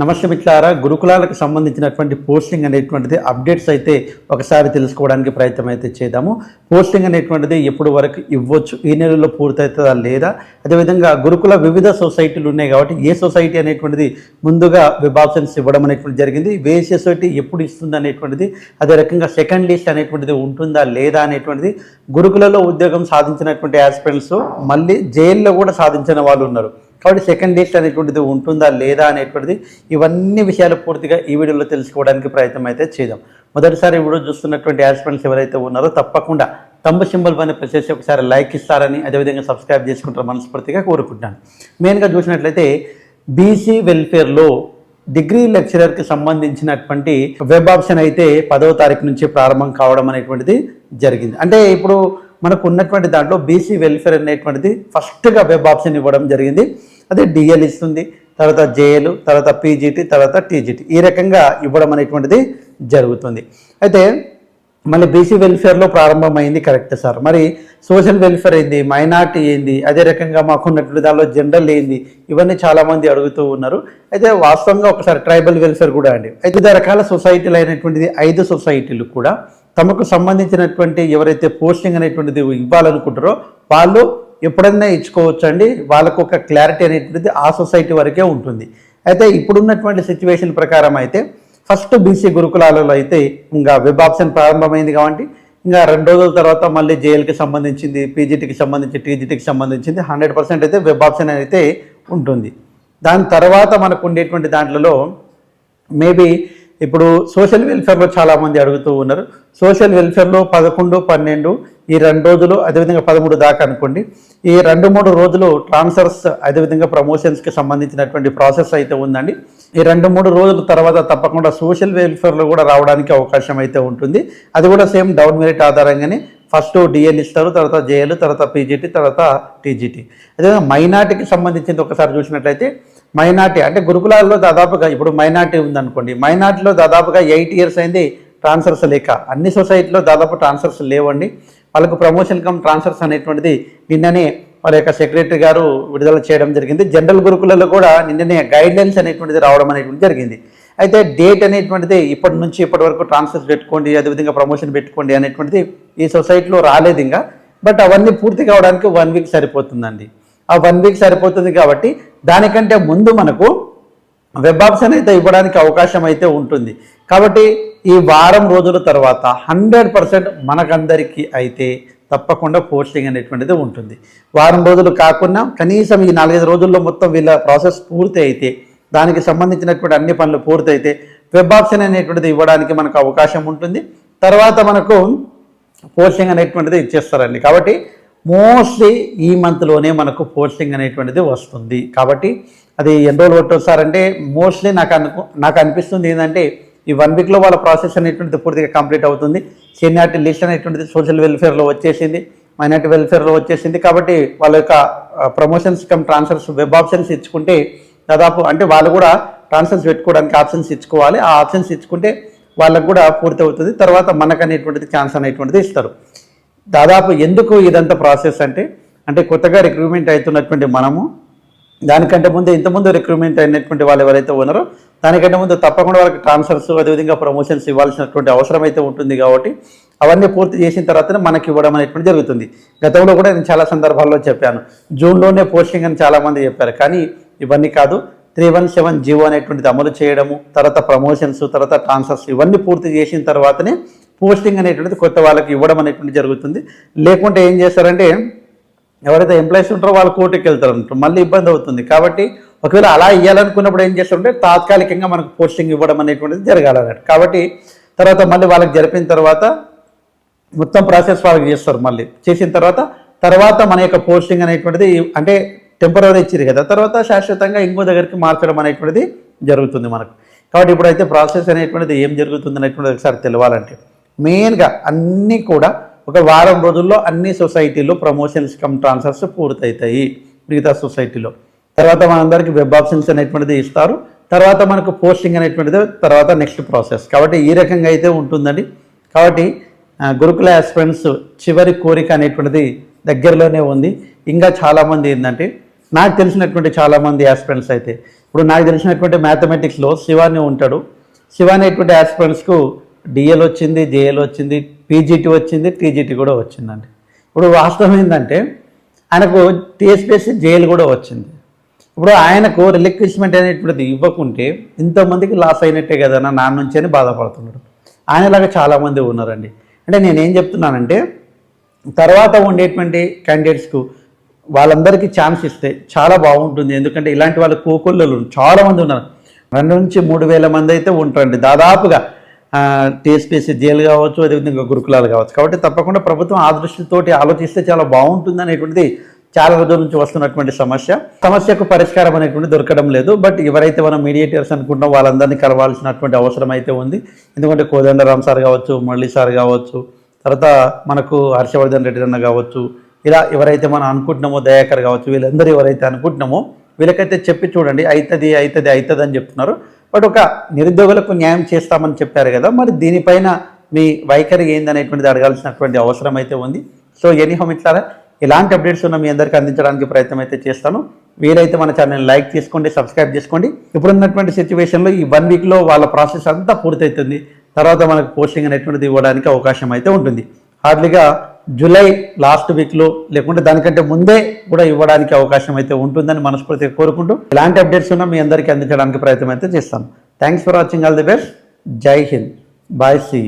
నమస్తే మిట్లారా గురుకులాలకు సంబంధించినటువంటి పోస్టింగ్ అనేటువంటిది అప్డేట్స్ అయితే ఒకసారి తెలుసుకోవడానికి ప్రయత్నం అయితే చేద్దాము. పోస్టింగ్ అనేటువంటిది ఎప్పుడు వరకు ఇవ్వచ్చు ఈ నెలలో పూర్తవుతుందా లేదా? అదేవిధంగా గురుకుల వివిధ సొసైటీలు ఉన్నాయి కాబట్టి ఏ సొసైటీ అనేటువంటిది ముందుగా వెబ్ ఆప్షన్స్ ఇవ్వడం అనేటువంటి జరిగింది వేసి సొసైటీ ఎప్పుడు ఇస్తుంది అనేటువంటిది అదే రకంగా సెకండ్ లిస్ట్ అనేటువంటిది ఉంటుందా లేదా అనేటువంటిది గురుకులలో ఉద్యోగం సాధించినటువంటి ఆస్పిరెంట్స్ మళ్ళీ జైల్లో కూడా సాధించిన వాళ్ళు ఉన్నారు. కాబట్టి సెకండ్ లిస్ట్ అనేటువంటిది ఉంటుందా లేదా అనేటువంటిది ఇవన్నీ విషయాలు పూర్తిగా ఈ వీడియోలో తెలుసుకోవడానికి ప్రయత్నం అయితే చేద్దాం. మొదటిసారి ఈ వీడియో చూస్తున్నటువంటి యాస్పెంట్స్ ఎవరైతే ఉన్నారో తప్పకుండా తమ్ము సింబల్ పైన ప్రెస్ చేసి ఒకసారి లైక్ ఇస్తారని అదేవిధంగా సబ్స్క్రైబ్ చేసుకుంటారు మనస్ఫూర్తిగా కోరుకుంటున్నాను. మెయిన్గా చూసినట్లయితే బీసీ వెల్ఫేర్లో డిగ్రీ లెక్చరర్కి సంబంధించినటువంటి వెబ్ ఆప్షన్ అయితే పదవ తారీఖు నుంచి ప్రారంభం కావడం అనేటువంటిది జరిగింది. అంటే ఇప్పుడు మనకు ఉన్నటువంటి దాంట్లో బీసీ వెల్ఫేర్ అనేటువంటిది ఫస్ట్గా వెబ్ ఆప్షన్ ఇవ్వడం జరిగింది. అదే డిఎల్ ఇస్తుంది తర్వాత జేఎల్ తర్వాత పీజీటీ తర్వాత టీజీటీ ఈ రకంగా ఇవ్వడం అనేటువంటిది జరుగుతుంది. అయితే మళ్ళీ బీసీ వెల్ఫేర్లో ప్రారంభమైంది కరెక్ట్ సార్. మరి సోషల్ వెల్ఫేర్ ఏంది మైనార్టీ ఏంది అదే రకంగా మాకు ఉన్నటువంటి దానిలో జనరల్ ఏంది ఇవన్నీ చాలామంది అడుగుతూ ఉన్నారు. అయితే వాస్తవంగా ఒకసారి ట్రైబల్ వెల్ఫేర్ కూడా అండి. అయితే వివిధ రకాల సొసైటీలు అయినటువంటిది ఐదు సొసైటీలు కూడా. తమకు సంబంధించినటువంటి ఎవరైతే పోస్టింగ్ అనేటువంటిది ఇవ్వాలనుకుంటారో వాళ్ళు ఎప్పుడైనా ఇచ్చుకోవచ్చు అండి వాళ్ళకు ఒక క్లారిటీ అనేటువంటిది ఆ సొసైటీ వరకే ఉంటుంది. అయితే ఇప్పుడున్నటువంటి సిచ్యువేషన్ ప్రకారం అయితే ఫస్ట్ బీసీ గురుకులాలలో అయితే ఇంకా వెబ్ ఆప్షన్ ప్రారంభమైంది కాబట్టి ఇంకా రెండు రోజుల తర్వాత మళ్ళీ జేఎల్కి సంబంధించింది పీజీటీకి సంబంధించి టీజీటీకి సంబంధించింది హండ్రెడ్ పర్సెంట్ అయితే వెబ్ ఆప్షన్ అయితే ఉంటుంది. దాని తర్వాత మనకు ఉండేటువంటి దాంట్లో మేబీ ఇప్పుడు సోషల్ వెల్ఫేర్లో చాలామంది అడుగుతూ ఉన్నారు. సోషల్ వెల్ఫేర్లో పదకొండు పన్నెండు ఈ రెండు రోజులు అదేవిధంగా పదమూడు దాకా అనుకోండి. ఈ రెండు మూడు రోజులు ట్రాన్స్ఫర్స్ అదేవిధంగా ప్రమోషన్స్కి సంబంధించినటువంటి ప్రాసెస్ అయితే ఉందండి. ఈ రెండు మూడు రోజుల తర్వాత తప్పకుండా సోషల్ వెల్ఫేర్లో కూడా రావడానికి అవకాశం అయితే ఉంటుంది. అది కూడా సేమ్ డౌన్ మెరిట్ ఆధారంగానే ఫస్ట్ డిఎల్ ఇస్తారు తర్వాత జేఎల్ తర్వాత పీజీటీ తర్వాత టీజీటీ అదేవిధంగా మైనార్టీకి సంబంధించింది ఒకసారి చూసినట్లయితే మైనార్టీ అంటే గురుకులాల్లో దాదాపుగా ఇప్పుడు మైనార్టీ ఉందనుకోండి మైనార్టీలో దాదాపుగా ఎయిట్ ఇయర్స్ అయింది ట్రాన్స్ఫర్స్ లేక. అన్ని సొసైటీలో దాదాపు ట్రాన్స్ఫర్స్ లేవండి. వాళ్ళకు ప్రమోషన్ కమ్ ట్రాన్స్ఫర్స్ అనేటువంటిది నిన్ననే వాళ్ళ యొక్క సెక్రటరీ గారు విడుదల చేయడం జరిగింది. జనరల్ గురుకులలో కూడా నిన్ననే గైడ్లైన్స్ అనేటువంటిది రావడం అనేటువంటిది జరిగింది. అయితే డేట్ అనేటువంటిది ఇప్పటి నుంచి ఇప్పటి వరకు ట్రాన్స్ఫర్స్ పెట్టుకోండి అదేవిధంగా ప్రమోషన్ పెట్టుకోండి అనేటువంటిది ఈ సొసైటీలో రాలేదు ఇంకా. బట్ అవన్నీ పూర్తి కావడానికి వన్ వీక్ సరిపోతుందండి. ఆ వన్ వీక్ సరిపోతుంది కాబట్టి దానికంటే ముందు మనకు వెబ్ ఆప్షన్ అయితే ఇవ్వడానికి అవకాశం అయితే ఉంటుంది. కాబట్టి ఈ వారం రోజుల తర్వాత హండ్రెడ్ పర్సెంట్ మనకందరికీ అయితే తప్పకుండా పోస్టింగ్ అనేటువంటిది ఉంటుంది. వారం రోజులు కాకుండా కనీసం ఈ నాలుగైదు రోజుల్లో మొత్తం వీళ్ళ ప్రాసెస్ పూర్తి అయితే దానికి సంబంధించినటువంటి అన్ని పనులు పూర్తయితే వెబ్ ఆప్షన్ అనేటువంటిది ఇవ్వడానికి మనకు అవకాశం ఉంటుంది. తర్వాత మనకు పోస్టింగ్ అనేటువంటిది ఇచ్చేస్తారండి. కాబట్టి మోస్ట్లీ ఈ మంత్లోనే మనకు పోస్టింగ్ అనేటువంటిది వస్తుంది. కాబట్టి అది ఎన్ని రోజులు పట్టొస్తారంటే మోస్ట్లీ నాకు అనుకు నాకు అనిపిస్తుంది ఏంటంటే ఈ వన్ వీక్లో వాళ్ళ ప్రాసెస్ అనేటువంటిది పూర్తిగా కంప్లీట్ అవుతుంది. సీనియారిటీ లిస్ట్ అనేటువంటిది సోషల్ వెల్ఫేర్లో వచ్చేసింది మైనార్టీ వెల్ఫేర్లో వచ్చేసింది. కాబట్టి వాళ్ళ యొక్క promotions cum transfers web options ఇచ్చుకుంటే దాదాపు అంటే వాళ్ళు కూడా ట్రాన్స్ఫర్స్ పెట్టుకోవడానికి ఆప్షన్స్ ఇచ్చుకోవాలి. ఆ ఆప్షన్స్ ఇచ్చుకుంటే వాళ్ళకు కూడా పూర్తి అవుతుంది తర్వాత మనకు అనేటువంటిది ఛాన్స్ అనేటువంటిది ఇస్తారు. దాదాపు ఎందుకు ఇదంతా ప్రాసెస్ అంటే అంటే కొత్తగా రిక్రూట్మెంట్ అవుతున్నటువంటి మనము దానికంటే ముందు ఇంతకుముందు రిక్రూట్మెంట్ అయినటువంటి వాళ్ళు ఎవరైతే ఉన్నారో దానికంటే ముందు తప్పకుండా వాళ్ళకి ట్రాన్స్ఫర్స్ అదేవిధంగా ప్రమోషన్స్ ఇవ్వాల్సినటువంటి అవసరం అయితే ఉంటుంది కాబట్టి అవన్నీ పూర్తి చేసిన తర్వాతనే మనకి ఇవ్వడం అనేటువంటి జరుగుతుంది. గతంలో కూడా నేను చాలా సందర్భాల్లో చెప్పాను. జూన్లోనే పోస్టింగ్ అని చాలామంది చెప్పారు. కానీ ఇవన్నీ కాదు. త్రీ వన్ సెవెన్ జీవో అనేటువంటిది అమలు చేయడము తర్వాత ప్రమోషన్స్ తర్వాత ట్రాన్స్ఫర్స్ ఇవన్నీ పూర్తి చేసిన తర్వాతనే పోస్టింగ్ అనేటువంటిది కొత్త వాళ్ళకి ఇవ్వడం అనేటువంటి జరుగుతుంది. లేకుంటే ఏం చేస్తారంటే ఎవరైతే ఎంప్లాయీస్ ఉంటారో వాళ్ళు కోర్టుకి వెళ్తారు. మళ్ళీ ఇబ్బంది అవుతుంది. కాబట్టి ఒకవేళ అలా ఇవ్వాలనుకున్నప్పుడు ఏం చేస్తారంటే తాత్కాలికంగా మనకు పోస్టింగ్ ఇవ్వడం అనేటువంటిది జరగాలన్నట్టు కాబట్టి తర్వాత మళ్ళీ వాళ్ళకి జరిపిన తర్వాత మొత్తం ప్రాసెస్ వాళ్ళకి చేస్తారు మళ్ళీ. చేసిన తర్వాత తర్వాత మన యొక్క పోస్టింగ్ అనేటువంటిది అంటే టెంపరీ ఇచ్చింది కదా. తర్వాత శాశ్వతంగా ఇంకో దగ్గరికి మార్చడం అనేటువంటిది జరుగుతుంది మనకు. కాబట్టి ఇప్పుడైతే ప్రాసెస్ అనేటువంటిది ఏం జరుగుతుంది అనేటువంటిది ఒకసారి తెలవాలంటే. మెయిన్గా అన్నీ కూడా ఒక వారం రోజుల్లో అన్ని సొసైటీలో ప్రమోషన్స్ కమ్ ట్రాన్స్ఫర్స్ పూర్తవుతాయి మిగతా సొసైటీలో. తర్వాత మనందరికీ వెబ్ ఆప్షన్స్ అనేటువంటిది ఇస్తారు. తర్వాత మనకు పోస్టింగ్ అనేటువంటిది తర్వాత నెక్స్ట్ ప్రాసెస్. కాబట్టి ఈ రకంగా అయితే ఉంటుందండి. కాబట్టి గురుకుల ఆస్పిరెంట్స్ చివరి కోరిక అనేటువంటిది దగ్గరలోనే ఉంది. ఇంకా చాలామంది ఏంటంటే నాకు తెలిసినటువంటి చాలామంది ఆస్పిరెంట్స్ అయితే ఇప్పుడు నాకు తెలిసినటువంటి మ్యాథమెటిక్స్లో శివాని ఉంటాడు. శివ అనేటువంటి ఆస్పిరెంట్స్కు డిఎల్ వచ్చింది జేఎల్ వచ్చింది పీజీటీ వచ్చింది టీజీటీ కూడా వచ్చిందండి. ఇప్పుడు వాస్తవం ఏంటంటే ఆయనకు టీఎస్పీఎస్సీ జైలు కూడా వచ్చింది. ఇప్పుడు ఆయనకు రిలిక్విష్మెంట్ అనేటువంటిది ఇవ్వకుంటే ఇంతమందికి లాస్ అయినట్టే కదా నా నాన్న నుంచి అని బాధపడుతున్నాడు. ఆయనలాగా చాలామంది ఉన్నారండి. అంటే నేనేం చెప్తున్నానంటే తర్వాత ఉండేటువంటి క్యాండిడేట్స్కు వాళ్ళందరికీ ఛాన్స్ ఇస్తే చాలా బాగుంటుంది. ఎందుకంటే ఇలాంటి వాళ్ళ కోకొల్లలు చాలామంది ఉన్నారు. రెండు నుంచి మూడు వేల మంది అయితే ఉంటారండి. దాదాపుగా టీఎస్పీసీ జైలు కావచ్చు అదేవిధంగా గురుకులాలు కావచ్చు. కాబట్టి తప్పకుండా ప్రభుత్వం ఆ దృష్టితోటి ఆలోచిస్తే చాలా బాగుంటుంది అనేటువంటిది చాలా రోజుల నుంచి వస్తున్నటువంటి సమస్య. సమస్యకు పరిష్కారం అనేటువంటి దొరకడం లేదు. బట్ ఎవరైతే మనం మీడియేటర్స్ అనుకుంటాం వాళ్ళందరినీ కలవాల్సినటువంటి అవసరం అయితే ఉంది. ఎందుకంటే కోదండరామ్ సార్ కావచ్చు మురళీ సార్ కావచ్చు తర్వాత మనకు హర్షవర్ధన్ రెడ్డి అన్న కావచ్చు ఇలా ఎవరైతే మనం అనుకుంటున్నామో దయాకర్ కావచ్చు వీళ్ళందరూ ఎవరైతే అనుకుంటున్నామో వీళ్ళకైతే చెప్పి చూడండి అవుతుంది అవుతుంది అవుతుంది అని చెప్తున్నారు. బట్ ఒక నిరుద్యోగులకు న్యాయం చేస్తామని చెప్పారు కదా మరి దీనిపైన మీ వైఖరి ఏందనేటువంటిది అడగాల్సినటువంటి అవసరం అయితే ఉంది. సో ఎనీహోమ్ ఇట్లా ఇలాంటి అప్డేట్స్ ఉన్న మీ అందరికీ అందించడానికి ప్రయత్నం అయితే చేస్తాను. వీలైతే మన ఛానల్ లైక్ చేసుకోండి సబ్స్క్రైబ్ చేసుకోండి. ఇప్పుడున్నటువంటి సిచ్యువేషన్లో ఈ వన్ వీక్లో వాళ్ళ ప్రాసెస్ అంతా పూర్తవుతుంది. తర్వాత మనకు పోస్టింగ్ అనేటువంటిది ఇవ్వడానికి అవకాశం అయితే ఉంటుంది. హార్డ్లీగా జూలై లాస్ట్ వీక్లో లేకుంటే దానికంటే ముందే కూడా ఇవ్వడానికి అవకాశం అయితే ఉంటుందని మనస్ఫూర్తిగా కోరుకుంటూ ఇలాంటి అప్డేట్స్ ఉన్నా మీ అందరికీ అందించడానికి ప్రయత్నం అయితే చేస్తాను. Thanks for watching all the best Jai Hind bye see